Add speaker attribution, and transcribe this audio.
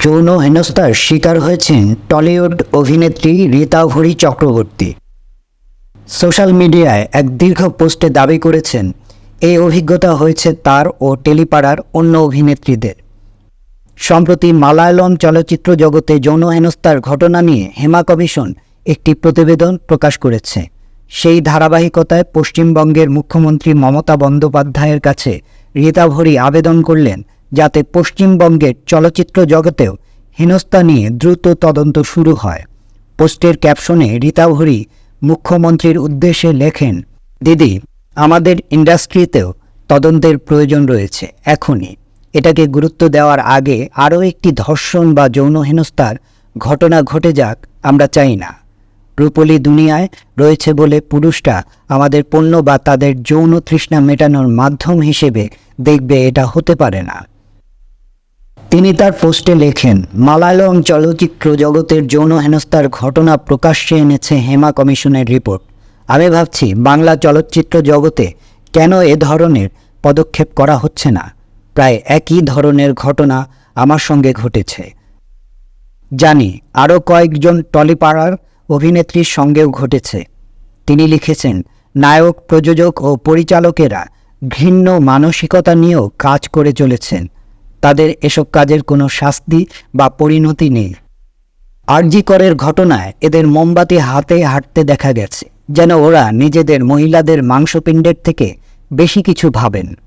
Speaker 1: যৌন হেনস্থার শিকার হয়েছেন টলিউড অভিনেত্রী রীতা ভরি চক্রবর্তী। সোশ্যাল মিডিয়ায় এক দীর্ঘ পোস্টে দাবি করেছেন, এই অভিজ্ঞতা হয়েছে তার ও টেলিপাড়ার অন্য অভিনেত্রীদের। সম্প্রতি মালায়ালম চলচ্চিত্র জগতে যৌন হেনস্থার ঘটনা নিয়ে হেমা কমিশন একটি প্রতিবেদন প্রকাশ করেছে। সেই ধারাবাহিকতায় পশ্চিমবঙ্গের মুখ্যমন্ত্রী মমতা বন্দ্যোপাধ্যায়ের কাছে রীতা ভরি আবেদন করলেন যাতে পশ্চিমবঙ্গের চলচ্চিত্র জগতেও হেনস্থা নিয়ে দ্রুত তদন্ত শুরু হয়। পোস্টের ক্যাপশনে রীতা ভরি মুখ্যমন্ত্রীর উদ্দেশ্যে লেখেন, দিদি, আমাদের ইন্ডাস্ট্রিতেও তদন্তের প্রয়োজন রয়েছে, এখনই। এটাকে গুরুত্ব দেওয়ার আগে আরও একটি ধর্ষণ বা যৌন হেনস্থার ঘটনা ঘটে যাক, আমরা চাই না। রূপলি দুনিয়ায় রয়েছে বলে পুরুষরা আমাদের পণ্য বা তাদের যৌন তৃষ্ণা মেটানোর মাধ্যম হিসেবে দেখবে এটা হতে পারে না। তিনি তার পোস্টে লেখেন, মালায়ালম চলচ্চিত্র জগতের যৌন হেনস্থার ঘটনা প্রকাশ্যে এনেছে হেমা কমিশনের রিপোর্ট। আমি ভাবছি, বাংলা চলচ্চিত্র জগতে কেন এ ধরনের পদক্ষেপ করা হচ্ছে না? প্রায় একই ধরনের ঘটনা আমার সঙ্গে ঘটেছে। জানি, আরও কয়েকজন টলিপাড়ার অভিনেত্রীর সঙ্গেও ঘটেছে। তিনি লিখেছেন, নায়ক, প্রযোজক ও পরিচালকেরা ঘৃণ্য মানসিকতা নিয়েও কাজ করে চলেছেন। তাদের এসব কাজের কোনো শাস্তি বা পরিণতি নেই। আরজি করের ঘটনায় এদের মোমবাতি হাতে হাঁটতে দেখা গেছে, যেন ওরা নিজেদের মহিলাদের মাংসপিণ্ডের থেকে বেশি কিছু ভাবেন।